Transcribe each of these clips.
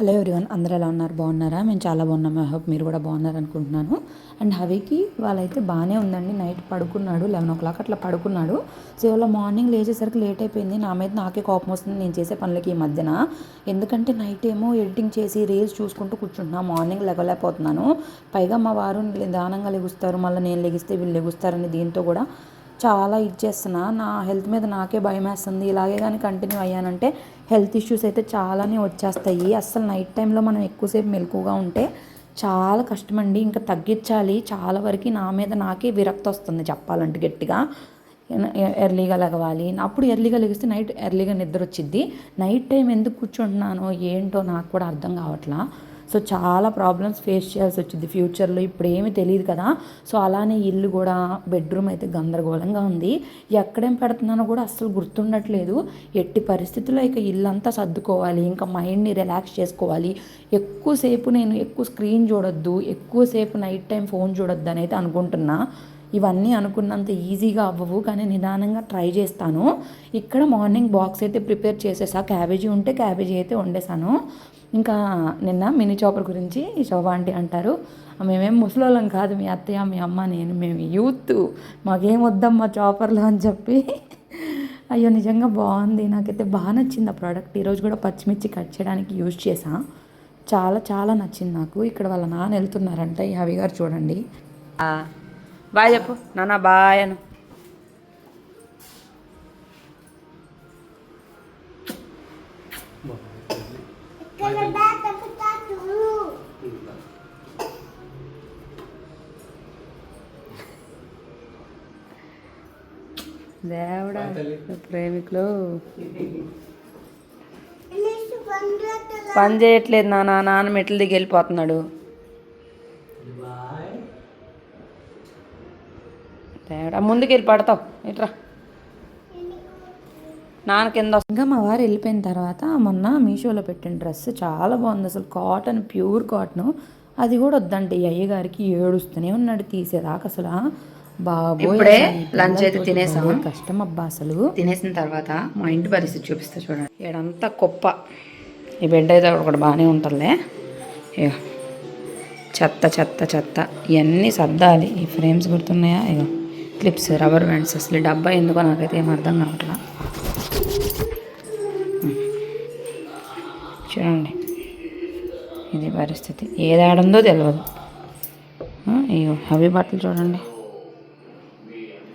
Hello everyone అందరూ ఎలా ఉన్నారు? బాగున్నారా? మేము చాలా బాగున్నాం. ఐ హోప్ మీరు కూడా బాగున్నారు అనుకుంటున్నాను అండ్ హవికి వాళ్ళైతే బాగానే ఉందండి. నైట్ పడుకున్నాడు లెవెన్ ఓ క్లాక్ అట్లా పడుకున్నాడు. సో ఇవాళ మార్నింగ్ లేచేసరికి లేట్ అయిపోయింది. నా మీద నాకే కోపం వస్తుంది. నేను చేసే పనులకి ఈ మధ్యన. ఎందుకంటే నైట్ ఏమో ఎడిటింగ్ చేసి రీల్స్ చూసుకుంటూ కూర్చుంటున్నా. మార్నింగ్ లెగలేకపోతున్నాను పైగా మా వారు నిదానంగా లెగుస్తారు. మళ్ళీ నేను లెగిస్తే వీళ్ళు లెగుస్తారని దీంతో కూడా చాలా ఇచ్చేస్తున్నా నా హెల్త్ మీద నాకే భయం వేస్తుంది ఇలాగే కానీ కంటిన్యూ అయ్యానంటే హెల్త్ ఇష్యూస్ అయితే చాలానే వచ్చేస్తాయి. అస్సలు నైట్ టైంలో మనం ఎక్కువసేపు మెలకుగా ఉంటే చాలా కష్టమండి. ఇంకా తగ్గించాలి. చాలా వరకు నా మీద నాకే విరక్తి వస్తుంది చెప్పాలంటే గట్టిగా. ఎర్లీగా లెగవాలి. అప్పుడు ఎర్లీగా లెగిస్తే నైట్ ఎర్లీగా నిద్ర వచ్చింది నైట్ టైం ఎందుకు కూర్చుంటున్నానో ఏంటో నాకు కూడా అర్థం కావట్లా. సో చాలా ప్రాబ్లమ్స్ ఫేస్ చేయాల్సి వచ్చింది ఫ్యూచర్లో ఇప్పుడు ఏమీ తెలియదు కదా. సో అలానే ఇల్లు కూడా బెడ్రూమ్ అయితే గందరగోళంగా ఉంది. ఎక్కడేం పెడుతున్నానో కూడా అస్సలు గుర్తుండట్లేదు. ఎట్టి పరిస్థితుల్లో ఇక ఇల్లంతా సర్దుకోవాలి ఇంకా మైండ్ని రిలాక్స్ చేసుకోవాలి. ఎక్కువసేపు నేను ఎక్కువ స్క్రీన్ చూడొద్దు ఎక్కువసేపు నైట్ టైం ఫోన్ చూడొద్దు అని అయితే అనుకుంటున్నా. ఇవన్నీ అనుకున్నంత ఈజీగా అవ్వవు కానీ నిదానంగా ట్రై చేస్తాను. ఇక్కడ మార్నింగ్ బాక్స్ అయితే ప్రిపేర్ చేసేసా. క్యాబేజీ ఉంటే క్యాబేజీ అయితే వండేసాను. ఇంకా నిన్న మినీ చాపర్ గురించి శోభా ఆంటీ అంటారు. మేమేం ముసలోళ్ళం కాదు మీ అత్తయ్య మీ అమ్మ నేను మేము యూత్. మాకేం వద్దమ్మా చాపర్లు అని చెప్పి. అయ్యో నిజంగా బాగుంది. నాకైతే బాగా నచ్చింది ఆ ప్రోడక్ట్. ఈరోజు కూడా పచ్చిమిర్చి కట్ చేయడానికి యూజ్ చేసా చాలా చాలా నచ్చింది నాకు. ఇక్కడ వాళ్ళ నాన్న వెళ్తున్నారంట ఈ హవి గారు చూడండి. బాయ్ చెప్పు. నాన్న బాయ్ అను. దేవుడా ప్రేమికులు. పని చేయట్లేదు నాన్న నాన్న మెట్ల దిగి వెళ్ళిపోతున్నాడు. తేడా ముందుకు వెళ్ళి పడతావు. ఇట్రా. నాన్న కింద ఇంకా మా వారు వెళ్ళిపోయిన తర్వాత మొన్న మీషోలో పెట్టిన డ్రెస్ చాలా బాగుంది. అసలు కాటన్ ప్యూర్ కాటన్ అది కూడా వద్దంటే. ఈ అయ్య గారికి ఏడుస్తూనే ఉన్నాడు. తీసేదాకా అసలు. ఇప్పుడే లంచ్ అయితే తినేసాం. కష్టం అబ్బా అసలు. తినేసిన తర్వాత మా ఇంటి పరిస్థితి చూపిస్తా చూడండి. ఈడంతా కుప్ప. ఈ బెడ్ అయితే ఒకటి బాగానే ఉంటుందిలే. ఇగో చెత్త చెత్త చెత్త. ఇవన్నీ సర్దాలి. ఈ ఫ్రేమ్స్ గుర్తున్నాయా? ఇగో క్లిప్స్ రబ్బర్ బ్యాండ్స్ అసలు డబ్బా ఎందుకో నాకైతే ఏం అర్థం కావట్లా. చూడండి. ఇది పరిస్థితి. ఏది ఆడందో తెలియదు ఇగో అవి బట్టలు చూడండి.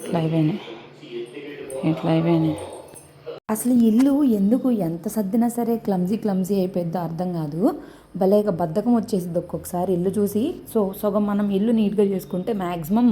ఇట్లా అయిపోయినాయి ఇట్లా అయిపోయినాయి అసలు ఇల్లు ఎందుకు ఎంత సర్దినా సరే క్లమ్జీ క్లమ్జీ అయిపోయిద్దో అర్థం కాదు. భలేగా బద్ధకం వచ్చేసింది ఒక్కొక్కసారి ఇల్లు చూసి. సో సగం మనం ఇల్లు నీట్గా చేసుకుంటే మ్యాక్సిమం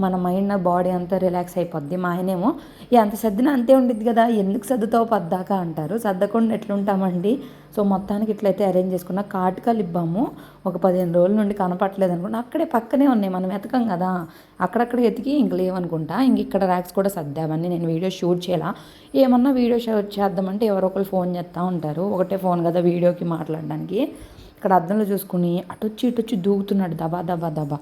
మన మైండ్ బాడీ అంతా రిలాక్స్ అయిపోద్ది. మా ఆయనేమో ఎంత సర్దినా అంతే ఉండిద్ది కదా ఎందుకు సర్దుతావు పద్దాకా? అంటారు. సర్దకుండా ఎట్లుంటామండి? సో మొత్తానికి ఇట్లయితే అరేంజ్ చేసుకున్న కాటుకలు ఇవ్వము. ఒక పదిహేను రోజుల నుండి కనపట్లేదు అనుకుంటా అక్కడే పక్కనే ఉన్నాయి. మనం వెతకం కదా. అక్కడక్కడ ఎతికి ఇంక లేవనుకుంటా. ఇంక ఇక్కడ ర్యాక్స్ కూడా సర్దామని నేను వీడియో షూట్ చేయాలా? ఏమన్నా వీడియో షూట్ చేద్దామంటే ఎవరో ఒకరు ఫోన్ చేస్తూ ఉంటారు. ఒకటే ఫోన్ కదా వీడియోకి మాట్లాడడానికి. ఇక్కడ అద్దంలో చూసుకుని అటొచ్చి ఇటొచ్చి దూకుతున్నాడు. దబా దబా దబా.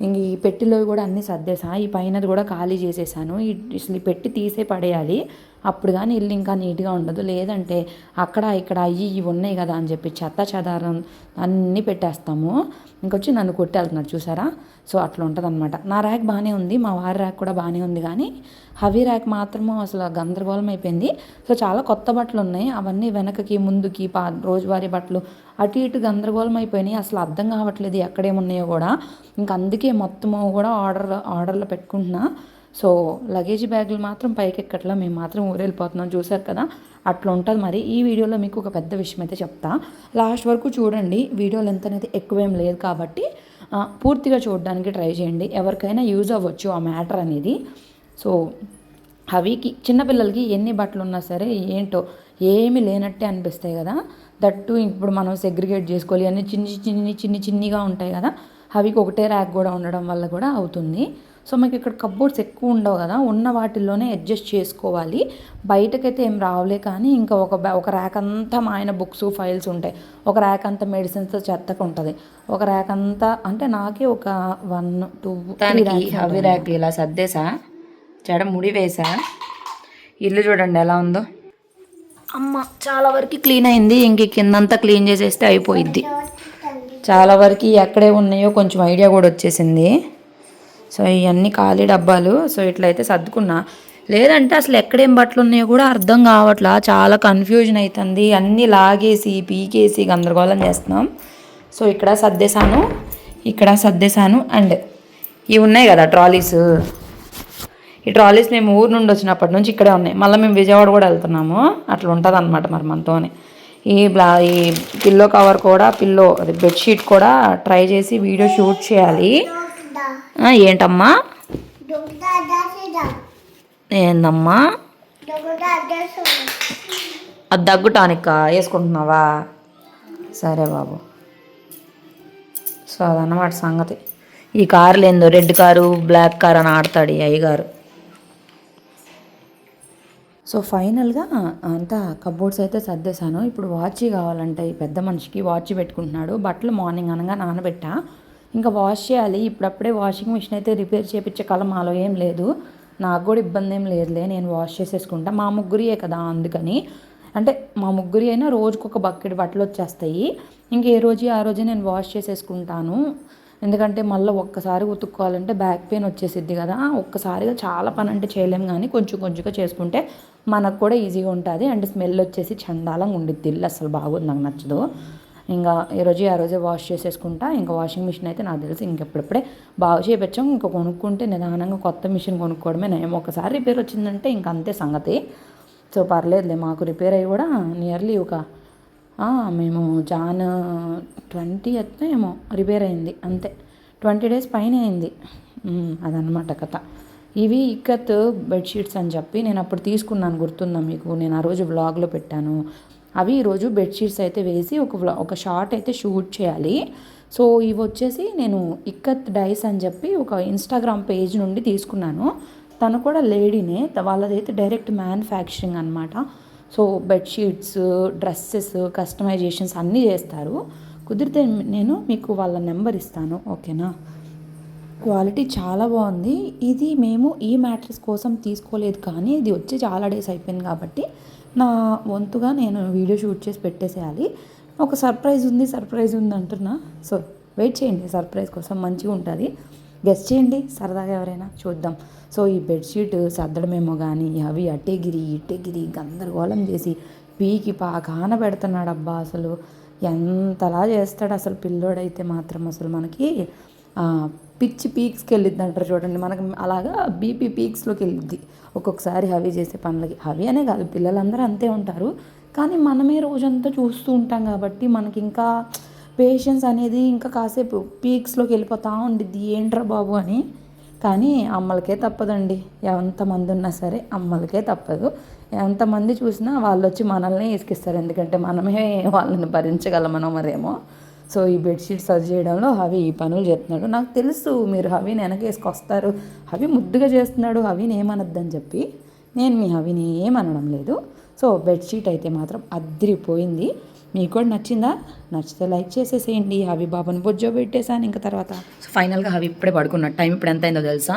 ఇంక ఈ పెట్టిలో కూడా అన్నీ సర్దేసా ఈ పైనది కూడా ఖాళీ చేసేసాను ఈ అసలు ఈ పెట్టి తీసే పడేయాలి. అప్పుడు కానీ ఇల్లు ఇంకా నీట్గా ఉండదు. లేదంటే అక్కడ ఇక్కడ అయ్యి ఇవి ఉన్నాయి కదా అని చెప్పి చెత్త చెదారం అన్నీ పెట్టేస్తాము. ఇంకొచ్చి నన్ను కొట్టేళ్తున్నారు చూసారా? సో అట్లా ఉంటుందన్నమాట. నా ర్యాక్ బాగానే ఉంది. మా వారి ర్యాక్ కూడా బాగానే ఉంది కానీ హవీ ర్యాక్ మాత్రము అసలు గందరగోళం అయిపోయింది. సో చాలా కొత్త బట్టలు ఉన్నాయి. అవన్నీ వెనకకి ముందుకి పా రోజువారీ బట్టలు అటు ఇటు గందరగోళం అయిపోయినాయి. అసలు అర్థం కావట్లేదు ఎక్కడేమున్నాయో కూడా. ఇంకా అందుకే మొత్తము కూడా ఆర్డర్ ఆర్డర్లో పెట్టుకుంటున్నా. సో లగేజ్ బ్యాగులు మాత్రం పైకి ఎక్కట్లా మేము మాత్రం ఊరెళ్ళిపోతున్నాం చూసారు కదా? అట్లా ఉంటుంది మరి. ఈ వీడియోలో మీకు ఒక పెద్ద విషయం అయితే చెప్తా. లాస్ట్ వరకు చూడండి వీడియో లెంత్ అనేది ఎక్కువేం లేదు కాబట్టి పూర్తిగా చూడడానికి ట్రై చేయండి. ఎవరికైనా యూజ్ అవ్వచ్చు ఆ మ్యాటర్ అనేది. సో అవికి చిన్నపిల్లలకి ఎన్ని బట్టలు ఉన్నా సరే ఏంటో ఏమి లేనట్టే అనిపిస్తాయి కదా. దట్టు ఇప్పుడు మనం సెగ్రిగేట్ చేసుకోవాలి. అన్నీ చిన్ని చిన్ని చిన్ని చిన్నిగా ఉంటాయి కదా. అవికి ఒకటే ర్యాక్ కూడా ఉండడం వల్ల కూడా అవుతుంది. సో మనకి ఇక్కడ కబ్బోర్డ్స్ ఎక్కువ ఉండవు కదా ఉన్న వాటిల్లోనే అడ్జస్ట్ చేసుకోవాలి. బయటకైతే ఏం రావులే కానీ ఇంకా ఒక బ్యా- ఒక ర్యాక్ అంతా మా ఆయన బుక్స్ ఫైల్స్ ఉంటాయి. ఒక ర్యాక్ అంతా మెడిసిన్స్ చెత్తగా ఉంటుంది. ఒక ర్యాక్ అంతా అంటే నాకే ఒక వన్ టూ హవి ర్యాక్ ఇలా సర్దేసా? జడ ముడి వేసా? ఇల్లు చూడండి ఎలా ఉందో. అమ్మ చాలా వరకు క్లీన్ అయింది. ఇంక కిందంతా క్లీన్ చేసేస్తే అయిపోయిద్ది. చాలా వరకు ఎక్కడే ఉన్నాయో కొంచెం ఐడియా కూడా వచ్చేసింది. సో ఇవన్నీ ఖాళీ డబ్బాలు. సో ఇట్లయితే సర్దుకున్నా. లేదంటే అసలు ఎక్కడేం బట్టలు ఉన్నాయో కూడా అర్థం కావట్లా. చాలా కన్ఫ్యూజన్ అవుతుంది అన్నీ లాగేసి పీకేసి గందరగోళం చేస్తున్నాం. సో ఇక్కడ సర్దేశాను. ఇక్కడ సర్దేశాను. అండ్ ఇవి ఉన్నాయి కదా ట్రాలీస్. ఈ ట్రాలీస్ మేము ఊరు నుండి వచ్చినప్పటి నుంచి ఇక్కడే ఉన్నాయి. మళ్ళీ మేము విజయవాడ కూడా వెళ్తున్నాము. అట్లా ఉంటుంది అనమాట మరి మనతోనే ఈ బ్లా ఈ పిల్లో కవర్ కూడా పిల్లో అది బెడ్షీట్ కూడా ట్రై చేసి వీడియో షూట్ చేయాలి. ఏంటమ్మా? ఏందమ్మా? అది దగ్గు టానిక్ వేసుకుంటున్నావా? సరే బాబు. సో అదన్నమాట సంగతి. ఈ కార్లు ఏందో? రెడ్ కారు బ్లాక్ కార్ అని ఆడతాడు ఈ అయ్యగారు. సో ఫైనల్గా అంతా కబోర్డ్స్ అయితే సర్దేశాను. ఇప్పుడు వాచ్ కావాలంటే ఈ పెద్ద మనిషికి. వాచ్ పెట్టుకుంటున్నాడు. బట్టలు మార్నింగ్ అనగా నానబెట్టా. ఇంకా వాష్ చేయాలి. ఇప్పుడప్పుడే వాషింగ్ మిషన్ అయితే రిపేర్ చేయించే కల మాలో ఏం లేదు. నాకు కూడా ఇబ్బంది ఏం లేదులే నేను వాష్ చేసేసుకుంటా. మా ముగ్గురియే కదా అందుకని. అంటే మా ముగ్గురి అయినా రోజుకు ఒక బకెట్ బట్టలు వచ్చేస్తాయి. ఇంక ఏ రోజు ఆ రోజే నేను వాష్ చేసేసుకుంటాను. ఎందుకంటే మళ్ళీ ఒక్కసారి ఉతుక్కోవాలంటే బ్యాక్ పెయిన్ వచ్చేసిద్ది కదా. ఒక్కసారిగా చాలా పని అంటే చేయలేం కానీ కొంచెం కొంచెంగా చేసుకుంటే మనకు కూడా ఈజీగా ఉంటుంది. అండ్ స్మెల్ వచ్చేసి చండాలంగా ఉండిద్ది. ఇల్లు అసలు బాగుంది నాకు నచ్చదు. ఇంకా ఈ రోజు ఆ రోజే వాష్ చేసేసుకుంటా. ఇంకా వాషింగ్ మిషన్ అయితే నాకు తెలిసి ఇంకెప్పుడప్పుడే బాగు చేయించాం ఇంకా కొనుక్కుంటే నిదానంగా కొత్త మిషన్ కొనుక్కోవడమే నయం. ఒకసారి రిపేర్ వచ్చిందంటే ఇంక అంతే సంగతి. సో పర్లేదులే మాకు రిపేర్ అయ్యి కూడా నియర్లీ ఒక మేము జాన్ ట్వంటీ అయితే ఏమో రిపేర్ అయింది అంతే. ట్వంటీ డేస్ పైన అయింది. అదనమాట కథ. ఇవి ఇక్కత్ బెడ్షీట్స్ అని చెప్పి నేను అప్పుడు తీసుకున్నాను గుర్తుందా మీకు? నేను ఆ రోజు బ్లాగ్లో పెట్టాను. అవి ఈరోజు బెడ్షీట్స్ అయితే వేసి ఒక ఒక షార్ట్ అయితే షూట్ చేయాలి. సో ఇవి వచ్చేసి నేను ఇక్కత్ డైస్ అని చెప్పి ఒక ఇన్స్టాగ్రామ్ పేజ్ నుండి తీసుకున్నాను. తను కూడా లేడీనే వాళ్ళదైతే డైరెక్ట్ మ్యానుఫ్యాక్చరింగ్ అనమాట సో బెడ్షీట్స్ డ్రెస్సెస్ కస్టమైజేషన్స్ అన్నీ చేస్తారు. కుదిరితే నేను మీకు వాళ్ళ నెంబర్ ఇస్తాను ఓకేనా? క్వాలిటీ చాలా బాగుంది. ఇది మేము ఈ మ్యాట్రెస్ కోసం తీసుకోలేదు కానీ ఇది వచ్చి చాలా డేస్ అయిపోయింది కాబట్టి నా వంతుగా నేను వీడియో షూట్ చేసి పెట్టేసేయాలి. ఒక సర్ప్రైజ్ ఉంది సర్ప్రైజ్ ఉంది అంటున్నా. సో వెయిట్ చేయండి సర్ప్రైజ్ కోసం మంచిగా ఉంటుంది. గెస్ట్ చేయండి సరదాగా ఎవరైనా చూద్దాం. సో ఈ బెడ్షీట్ సర్దడమేమో కానీ అవి అట్టేగిరి ఇట్టేగిరి గందరగోళం చేసి పీకి పాకాన పెడుతున్నాడు అబ్బా అసలు. ఎంతలా చేస్తాడు అసలు పిల్లోడైతే మాత్రం అసలు మనకి. పిచ్చి పీక్స్కి వెళ్ళిద్ది అంటారు చూడండి. మనకి అలాగా బీపీ పీక్స్లోకి వెళ్ళిద్ది. ఒక్కొక్కసారి హవి చేసే పనులకి. హవి అనే కాదు పిల్లలందరూ అంతే ఉంటారు. కానీ మనమే రోజంతా చూస్తూ ఉంటాం కాబట్టి మనకి ఇంకా పేషెన్స్ అనేది ఇంకా కాసేపు పీక్స్లోకి వెళ్ళిపోతూ ఉండిద్ది. ఏంట్రా బాబు అని. కానీ అమ్మలకే తప్పదండి. ఎంతమంది ఉన్నా సరే అమ్మలకే తప్పదు. ఎంతమంది చూసినా వాళ్ళు వచ్చి మనల్ని ఇసుకిస్తారు ఎందుకంటే మనమే వాళ్ళని భరించగలమనో మరేమో. సో ఈ బెడ్షీట్ సర్జ్ చేయడంలో హవి ఈ పనులు చేస్తున్నాడు. నాకు తెలుసు మీరు హవిని వెనకేసుకొస్తారు. హవి ముద్దుగా చేస్తున్నాడు. హవిని ఏమనొద్దని చెప్పి నేను మీ హవిని ఏమనడం లేదు. సో బెడ్షీట్ అయితే మాత్రం అద్దరిపోయింది మీకు కూడా నచ్చిందా? నచ్చితే లైక్ చేసేసేయండి. హవి బాబుని బొజ్జో పెట్టేశాను ఇంకా తర్వాత. సో ఫైనల్గా హవి ఇప్పుడే పడుకున్నాడు. టైం ఇప్పుడు ఎంత అయిందో తెలుసా?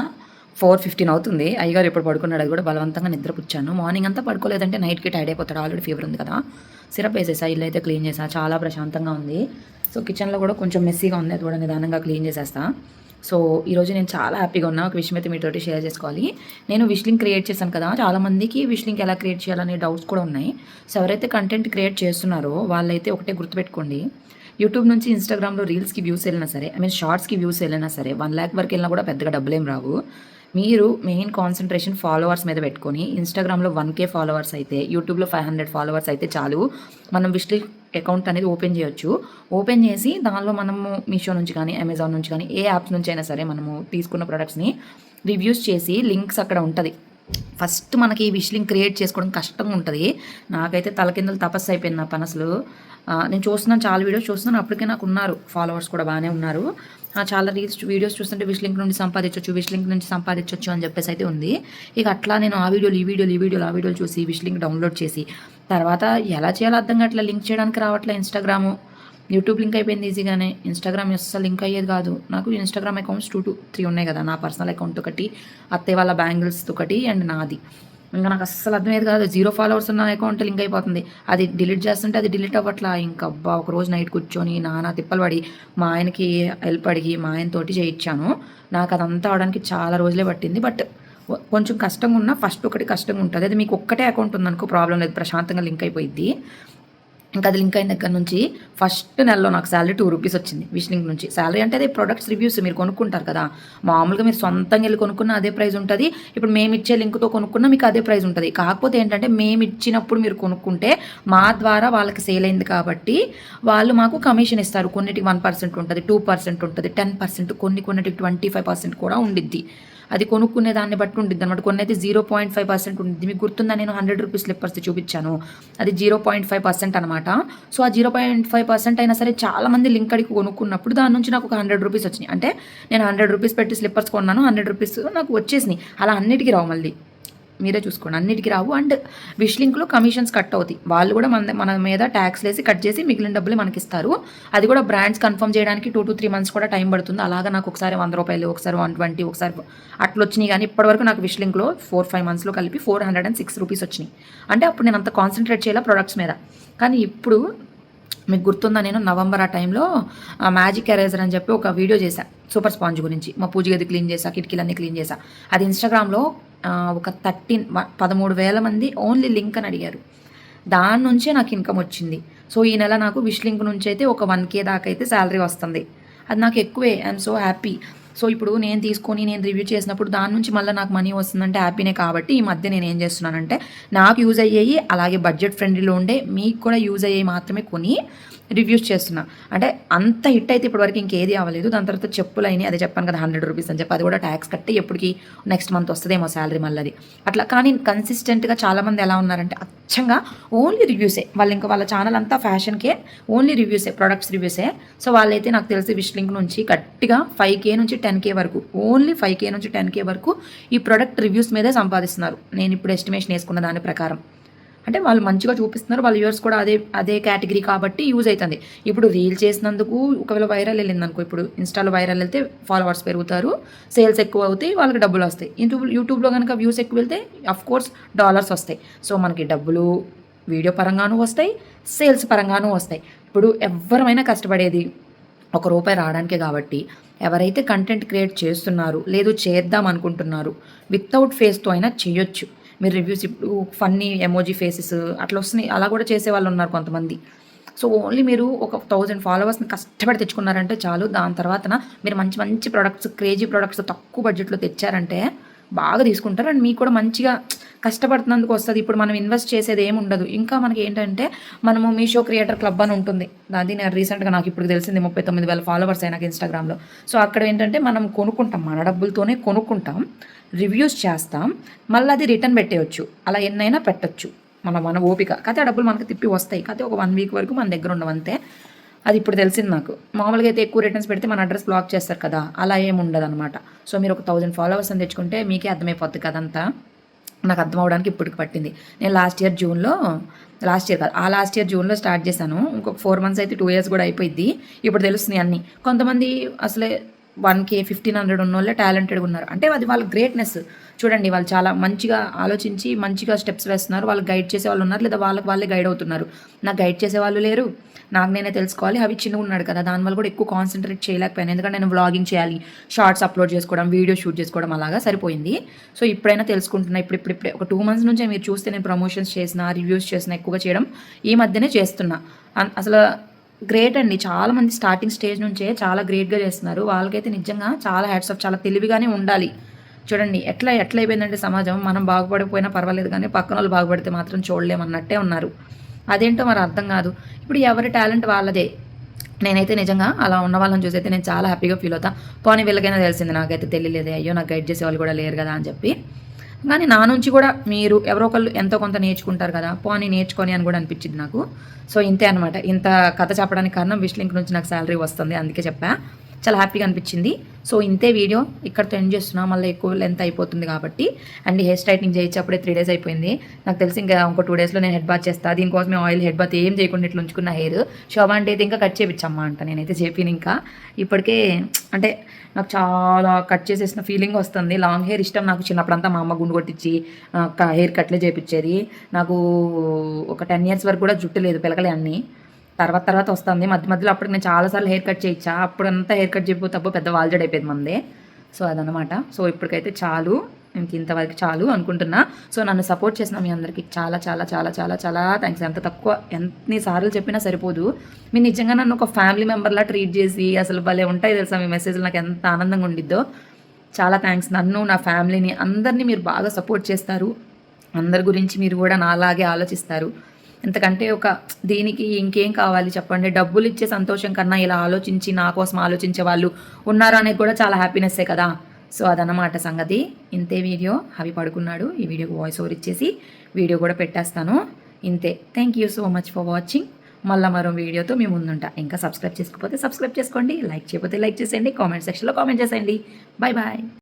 ఫోర్ ఫిఫ్టీన్ అవుతుంది. అయ్యగారు ఎప్పుడు పడుకున్నాడు? అది కూడా బలవంతంగా నిద్రపుచ్చాను. మార్నింగ్ అంతా పడుకోలేదంటే నైట్కి టైడ్ అయిపోతాడు. ఆల్రెడీ ఫీవర్ ఉంది కదా. సిరప్ వేసేసా ఇల్లు అయితే క్లీన్ చేసా. చాలా ప్రశాంతంగా ఉంది. సో కిచెన్లో కూడా కొంచెం మెస్సీగా ఉంది. అది కూడా నిదానంగా క్లీన్ చేసేస్తా. సో ఈరోజు నేను చాలా హ్యాపీగా ఉన్నా. ఒక విషయం అయితే మీతోటి షేర్ చేసుకోవాలి. నేను విష్లింగ్ క్రియేట్ చేశాను కదా. చాలా మందికి విష్లింగ్ ఎలా క్రియేట్ చేయాలనే డౌట్స్ కూడా ఉన్నాయి. సో ఎవరైతే కంటెంట్ క్రియేట్ చేస్తున్నారో వాళ్ళైతే ఒకటే గుర్తుపెట్టుకోండి. యూట్యూబ్ నుంచి ఇన్స్టాగ్రామ్లో రీల్స్కి వ్యూస్ వెళ్ళినా సరే ఐ మీన్ షార్ట్స్కి వ్యూస్ వెళ్ళినా సరే వన్ ల్యాక్ వరకు వెళ్ళినా కూడా పెద్దగా డబ్బులు రావు. మీరు మెయిన్ కాన్సన్ట్రేషన్ ఫాలోవర్స్ మీద పెట్టుకొని ఇన్స్టాగ్రామ్లో వన్ కే ఫాలోవర్స్ అయితే యూట్యూబ్లో ఫైవ్ హండ్రెడ్ ఫాలోవర్స్ అయితే చాలు. మనం విష్లి అకౌంట్ అనేది ఓపెన్ చేయొచ్చు. ఓపెన్ చేసి దానిలో మనము మీషో నుంచి కానీ అమెజాన్ నుంచి కానీ ఏ యాప్స్ నుంచి అయినా సరే మనము తీసుకున్న ప్రొడక్ట్స్ని రివ్యూస్ చేసి లింక్స్ అక్కడ ఉంటుంది. ఫస్ట్ మనకి ఈ విష్ లింక్ క్రియేట్ చేసుకోవడం కష్టంగా ఉంటుంది. నాకైతే తలకిందలు తపస్సు అయిపోయింది నా పని అసలు. నేను చూస్తున్నాను చాలా వీడియోస్ చూస్తున్నాను. అప్పటికే నాకు ఉన్నారు. ఫాలోవర్స్ కూడా బాగానే ఉన్నారు. చాలా రీల్స్ వీడియోస్ చూస్తుంటే విష్ లింక్ నుండి సంపాదించవచ్చు విష్ లింక్ నుంచి సంపాదించవచ్చు అని చెప్పేసి అయితే ఉంది. ఇక అట్లా నేను ఆ వీడియోలు ఈ వీడియోలు ఈ వీడియోలు ఆ వీడియోలు చూసి విష్ లింక్ డౌన్లోడ్ చేసి తర్వాత ఎలా చేయాలో అర్థం కావట్లే లింక్ చేయడానికి రావట్లే ఇన్స్టాగ్రాము యూట్యూబ్ లింక్ అయిపోయింది ఈజీగానే ఇన్స్టాగ్రామ్ అస్సలు లింక్ అయ్యేది కాదు. నాకు Instagram accounts two two three ఉన్నాయి కదా. నా పర్సనల్ అకౌంట్ ఒకటి అత్తయ్య వాళ్ళ బ్యాంగిల్స్ ఒకటి అండ్ నాది. ఇంకా నాకు అస్సలు అర్థమయ్యేది కాదు. జీరో ఫాలోవర్స్ ఉన్న అకౌంట్ లింక్ అయిపోతుంది. అది డిలీట్ చేస్తుంటే అది డిలీట్ అవ్వట్లా. ఇంకా అబ్బా ఒక రోజు నైట్ కూర్చొని నానా తిప్పలు పడి మా ఆయనకి హెల్ప్ అడిగి మా ఆయనతోటి చేయించాను. నాకు అదంతా అవడానికి చాలా రోజులే పట్టింది. బట్ కొంచెం కష్టంగా ఉన్నా ఫస్ట్ ఒకటి కష్టంగా ఉంటుంది. అది మీకు ఒక్కటే అకౌంట్ ఉందనుకో ప్రాబ్లం లేదు. ప్రశాంతంగా లింక్ అయిపోయింది ఇంకా అది లింక్ అయిన దగ్గర నుంచి ఫస్ట్ నెలలో నాకు శాలరీ టూ రూపీస్ వచ్చింది విష్లింక్ నుంచి. శాలరీ అంటే అదే ప్రొడక్ట్స్ రివ్యూస్ మీరు కొనుక్కుంటారు కదా. మామూలుగా మీరు సొంతంగా వెళ్ళి కొనుక్కున్న అదే ప్రైస్ ఉంటుంది. ఇప్పుడు మేము ఇచ్చే లింక్తో కొనుక్కున్నా మీకు అదే ప్రైస్ ఉంటుంది. కాకపోతే ఏంటంటే మేము ఇచ్చినప్పుడు మీరు కొనుక్కుంటే మా ద్వారా వాళ్ళకి సేల్ అయింది కాబట్టి వాళ్ళు మాకు కమిషన్ ఇస్తారు. కొన్నిటికి వన్ పర్సెంట్ ఉంటుంది టూ పర్సెంట్ ఉంటుంది టెన్ పర్సెంట్ కొన్ని కొన్నిటికి ట్వంటీ ఫైవ్ పర్సెంట్ కూడా ఉండిద్ది. అది కొనుక్కునే దాన్ని బట్టి ఉంటుంది అనమాట కొన్ని అయితే జీరో పాయింట్ ఫైవ్ పర్సెంట్ ఉంటుంది మీకు గుర్తుందా? నేను హండ్రెడ్ రూపీస్ స్లిప్పర్స్ చూపించాను. అది జీరో పాయింట్ ఫైవ్ పర్సెంట్ అనమాట సో ఆ జీరో పాయింట్ ఫైవ్ పర్సెంట్ అయినా సరే చాలా మంది లింక్ అడిగి కొనుక్కున్నప్పుడు దాని నుంచి నాకు ఒక హండ్రెడ్ రూపీస్ వచ్చినాయి. అంటే నేను హండ్రెడ్ రూపీస్ పెట్టి స్లిప్పర్స్ కొన్నాను. హండ్రెడ్ రూపీస్ నాకు వచ్చేసినాయి. అలా అన్నిటికీ రావు మళ్ళీ. మీరే చూసుకోండి. అన్నిటికీ రావు. అండ్ విష్ లింక్లో కమిషన్స్ కట్ అవుతాయి. వాళ్ళు కూడా మన మన మీద ట్యాక్స్ వేసి కట్ చేసి మిగిలిన డబ్బులు మనకి ఇస్తారు అది కూడా బ్రాండ్స్ కన్ఫర్మ్ చేయడానికి టూ టు త్రీ మంత్స్ కూడా టైం పడుతుంది. అలాగా నాకు ఒకసారి వంద రూపాయలు ఒకసారి వన్ ట్వంటీ ఒకసారి అట్లా వచ్చినాయి కానీ ఇప్పటివరకు నాకు విష్ లింక్లో ఫోర్ ఫైవ్ మంత్స్లో కలిపి four hundred and six rupees వచ్చినాయి. అంటే అప్పుడు నేను అంత కాన్సన్ట్రేట్ చేయాలి ప్రొడక్ట్స్ మీద. కానీ ఇప్పుడు మీకు గుర్తుందా నేను నవంబర్ ఆ టైంలో మ్యాజిక్ ఎరేజర్ అని చెప్పి ఒక వీడియో చేశా సూపర్ స్పాంజ్ గురించి. మా పూజ గది క్లీన్ చేసా కిటికీలన్నీ క్లీన్ చేసా అది ఇన్స్టాగ్రామ్లో ఒక థర్టీన్ పదమూడు వేల మంది ఓన్లీ లింక్ అని అడిగారు. దాని నుంచే నాకు ఇన్కమ్ వచ్చింది. సో ఈ నెల నాకు విష్ లింక్ నుంచి అయితే ఒక వన్ కే దాకా అయితే శాలరీ వస్తుంది. అది నాకు ఎక్కువే ఐఎమ్ సో హ్యాపీ. సో ఇప్పుడు నేను తీసుకొని నేను రివ్యూ చేసినప్పుడు దాని నుంచి మళ్ళీ నాకు మనీ వస్తుందంటే హ్యాపీనే కాబట్టి ఈ మధ్య నేను ఏం చేస్తున్నానంటే నాకు యూజ్ అయ్యేవి అలాగే బడ్జెట్ ఫ్రెండ్లీలో ఉండే మీకు కూడా యూజ్ అయ్యేవి మాత్రమే కొని రివ్యూస్ చేస్తున్నా. అంటే అంత హిట్ అయితే ఇప్పటివరకు ఇంకేది అవ్వలేదు. దాని తర్వాత చెప్పులు అయినాయి అదే చెప్పాను కదా హండ్రెడ్ రూపీస్ అని చెప్పి. అది కూడా ట్యాక్స్ కట్టి ఎప్పటికి నెక్స్ట్ మంత్ వస్తుందేమో శాలరీ మళ్ళీ అది అట్లా కానీ కన్సిస్టెంట్గా చాలామంది ఎలా ఉన్నారంటే అచ్చంగా ఓన్లీ రివ్యూసే వాళ్ళు ఇంకా వాళ్ళ ఛానల్ అంతా ఫ్యాషన్కే ఓన్లీ రివ్యూసే ప్రొడక్ట్స్ రివ్యూసే సో వాళ్ళైతే నాకు తెలిసి విష్లింక్ నుంచి గట్టిగా ఫైవ్ కే నుంచి టెన్ కే వరకు ఓన్లీ ఫైవ్ కే నుంచి టెన్ కే వరకు ఈ ప్రొడక్ట్ రివ్యూస్ మీదే సంపాదిస్తున్నారు. నేను ఇప్పుడు ఎస్టిమేషన్ వేసుకున్న దాని ప్రకారం. అంటే వాళ్ళు మంచిగా చూపిస్తున్నారు వాళ్ళ వ్యూవర్స్ కూడా అదే అదే కేటగిరీ కాబట్టి యూజ్ అవుతుంది. ఇప్పుడు రీల్ చేసినందుకు ఒకవేళ వైరల్ వెళ్ళింది అనుకో ఇప్పుడు ఇన్స్టాలో వైరల్ వెళ్తే ఫాలోవర్స్ పెరుగుతారు సేల్స్ ఎక్కువ అవుతాయి వాళ్ళకి డబ్బులు వస్తాయి. యూట్యూబ్ యూట్యూబ్లో కనుక వ్యూస్ ఎక్కువ వెళ్తే అఫ్ కోర్స్ డాలర్స్ వస్తాయి. సో మనకి డబ్బులు వీడియో పరంగానూ వస్తాయి సేల్స్ పరంగానూ వస్తాయి. ఇప్పుడు ఎవరమైనా కష్టపడేది ఒక రూపాయి రావడానికే కాబట్టి ఎవరైతే కంటెంట్ క్రియేట్ చేస్తున్నారు లేదు చేద్దాం అనుకుంటున్నారు వితౌట్ ఫేస్తో అయినా చేయొచ్చు. మీరు రివ్యూస్ ఇప్పుడు ఫన్నీ ఎమోజీ ఫేసెస్ అట్లా వస్తున్నాయి. అలా కూడా చేసే వాళ్ళు ఉన్నారు కొంతమంది. సో ఓన్లీ మీరు ఒక థౌజండ్ ఫాలోవర్స్ని కష్టపడి తెచ్చుకున్నారంటే చాలు. దాని తర్వాతన మీరు మంచి మంచి ప్రొడక్ట్స్ క్రేజీ ప్రొడక్ట్స్ తక్కువ బడ్జెట్లో తెచ్చారంటే బాగా తీసుకుంటారు. అండ్ మీకు కూడా మంచిగా కష్టపడుతున్నందుకు వస్తుంది. ఇప్పుడు మనం ఇన్వెస్ట్ చేసేది ఏమి ఉండదు. ఇంకా మనకి ఏంటంటే మనము మీషో క్రియేటర్ క్లబ్ అని ఉంటుంది. అది నేను రీసెంట్గా నాకు ఇప్పుడు తెలిసింది ముప్పై తొమ్మిది వేల ఫాలోవర్స్ అయినాక ఇన్స్టాగ్రామ్లో సో అక్కడ ఏంటంటే మనం కొనుక్కుంటాం. మన డబ్బులతోనే కొనుక్కుంటాం. రివ్యూస్ చేస్తాం. మళ్ళీ అది రిటర్న్ పెట్టేయచ్చు. అలా ఎన్నైనా పెట్టచ్చు. మన మన ఓపిక. కాకపోతే ఆ డబ్బులు మనకు తిప్పి వస్తాయి. కాకపోతే ఒక వన్ వీక్ వరకు మన దగ్గర ఉండవంతే. అది ఇప్పుడు తెలిసింది నాకు. మామూలుగా అయితే ఎక్కువ రిటర్న్స్ పెడితే మన అడ్రస్ బ్లాక్ చేస్తారు కదా అలా ఏమి ఉండదు అనమాట సో మీరు ఒక థౌజండ్ ఫాలోవర్స్ అని తెచ్చుకుంటే మీకే అర్థమైపోద్ది కదంతా. నాకు అర్థం అవడానికి ఇప్పటికి పట్టింది. నేను లాస్ట్ ఇయర్ జూన్లో లాస్ట్ ఇయర్ కాదు ఆ లాస్ట్ ఇయర్ జూన్లో స్టార్ట్ చేశాను. ఇంకొక ఫోర్ మంత్స్ అయితే టూ ఇయర్స్ కూడా అయిపోయింది ఇప్పుడు తెలుస్తుంది అన్నీ. కొంతమంది అసలే వన్ కే ఫిఫ్టీన్ హండ్రెడ్ ఉన్న వాళ్ళే టాలెంటెడ్గా ఉన్నారు. అంటే అది వాళ్ళ గ్రేట్నెస్. చూడండి వాళ్ళు చాలా మంచిగా ఆలోచించి మంచిగా స్టెప్స్ వేస్తున్నారు. వాళ్ళు గైడ్ చేసే వాళ్ళు ఉన్నారు లేదా వాళ్ళకి వాళ్ళే గైడ్ అవుతున్నారు. నాకు గైడ్ చేసే వాళ్ళు లేరు. నాకు నేనే తెలుసుకోవాలి. అవి చిన్నగా ఉన్నాడు కదా. దానివల్ల కూడా ఎక్కువ కాన్సన్ట్రేట్ చేయలేకపోయాను. ఎందుకంటే నేను వ్లాగింగ్ చేయాలి. షార్ట్స్ అప్లోడ్ చేసుకోవడం వీడియో షూట్ చేసుకోవడం అలాగా సరిపోయింది. సో ఇప్పుడైనా తెలుసుకుంటున్నా. ఇప్పుడు ఇప్పుడు ఇప్పుడే ఒక టూ మంత్స్ నుంచే మీరు చూస్తే నేను ప్రమోషన్స్ చేసిన రివ్యూస్ చేసిన ఎక్కువగా చేయడం ఈ మధ్యనే చేస్తున్నా. అన్- అసలు గ్రేట్ అండి. చాలా మంది స్టార్టింగ్ స్టేజ్ నుంచే చాలా గ్రేట్గా చేస్తున్నారు. వాళ్ళకైతే నిజంగా చాలా హ్యాట్స్ ఆఫ్ చాలా తెలివిగానే ఉండాలి. చూడండి ఎట్లా ఎట్లా అయిపోయిందంటే సమాజం. మనం బాగుపడిపోయినా పర్వాలేదు కానీ పక్కన వాళ్ళు బాగుపడితే మాత్రం చూడలేమన్నట్టే ఉన్నారు. అదేంటో మరి అర్థం కాదు. ఇప్పుడు ఎవరి టాలెంట్ వాళ్ళదే? నేనైతే నిజంగా అలా ఉన్న వాళ్ళని చూసి అయితే నేను చాలా హ్యాపీగా ఫీల్ అవుతా. పోనీ వీళ్ళకైనా తెలిసింది నాకైతే తెలియలేదే. అయ్యో నాకు గైడ్ చేసే వాళ్ళు కూడా లేరు కదా అని చెప్పి. కానీ నా నుంచి కూడా మీరు ఎవరో ఒకళ్ళు ఎంతో కొంత నేర్చుకుంటారు కదా పోనీ నేర్చుకొని అని కూడా అనిపించింది నాకు. సో ఇంతే అనమాట ఇంత కథ చెప్పడానికి కారణం విష్ లింక్ నుంచి నాకు శాలరీ వస్తుంది అందుకే చెప్పా. చాలా హ్యాపీగా అనిపించింది. సో ఇంతే వీడియో ఇక్కడతో ఎండ్ చేస్తున్నా. మళ్ళీ ఎక్కువ లెంత్ అయిపోతుంది కాబట్టి. అండ్ హెయిర్ స్ట్రైట్నింగ్ చేయించి అప్పుడే త్రీ డేస్ అయిపోయింది. నాకు తెలిసి ఇంకా ఇంకో టూ డేస్లో నేను హెడ్ బాత్ చేస్తాను దీనికోసం ఆయిల్ హెడ్ బాత్ ఏం చేయకుండా ఇట్లా ఉంచుకున్న హెయిర్ శోభా అంటే అయితే ఇంకా కట్ చేయించమ్మా అంట. నేనైతే చెప్పిన ఇంకా. ఇప్పటికే అంటే నాకు చాలా కట్ చేసేసిన ఫీలింగ్ వస్తుంది. లాంగ్ హెయిర్ ఇష్టం నాకు చిన్నప్పుడంతా మా అమ్మ గుండు కొట్టించి హెయిర్ కట్లే చేపించేది నాకు ఒక టెన్ ఇయర్స్ వరకు కూడా జుట్టు లేదు పిలకలే అన్నీ. తర్వాత తర్వాత వస్తుంది. మధ్య మధ్యలో అప్పుడు నేను చాలాసార్లు హెయిర్ కట్ చేయించా అప్పుడంతా హెయిర్ కట్ చేయకపోతే అప్పుడు పెద్ద వాల్జడ్ అయిపోయింది మందే. సో అదనమాట సో ఇప్పటికైతే చాలు. ఇంక ఇంతవరకు చాలు అనుకుంటున్నా. సో నన్ను సపోర్ట్ చేసిన మీ అందరికీ చాలా చాలా చాలా చాలా చాలా థ్యాంక్స్ ఎంత తక్కువ ఎన్నిసార్లు చెప్పినా సరిపోదు. మీరు నిజంగా నన్ను ఒక ఫ్యామిలీ మెంబర్లా ట్రీట్ చేసి అసలు భలే ఉంటాయి తెలుసా మీ మెసేజ్లు నాకు ఎంత ఆనందంగా ఉండిద్దో. చాలా థ్యాంక్స్ నన్ను నా ఫ్యామిలీని అందరినీ మీరు బాగా సపోర్ట్ చేస్తారు. అందరి గురించి మీరు కూడా నాలాగే ఆలోచిస్తారు. ఎంతకంటే ఒక దీనికి ఇంకేం కావాలి చెప్పండి? డబ్బులు ఇచ్చే సంతోషం కన్నా ఇలా ఆలోచించి నా కోసం ఆలోచించే వాళ్ళు ఉన్నారు అనేది కూడా చాలా హ్యాపీనెస్సే కదా. సో అదన్నమాట సంగతి. ఇంతే వీడియో. అవి పడుకున్నాడు. ఈ వీడియోకి వాయిస్ ఓవర్ ఇచ్చేసి వీడియో కూడా పెట్టేస్తాను. ఇంతే. Thank you so much for watching మళ్ళీ మరో వీడియోతో మీ ముందుంటా. ఇంకా సబ్స్క్రైబ్ చేసుకోకపోతే సబ్స్క్రైబ్ చేసుకోండి. లైక్ చేయకపోతే లైక్ చేసేయండి. కామెంట్ సెక్షన్లో కామెంట్ చేసేయండి. Bye bye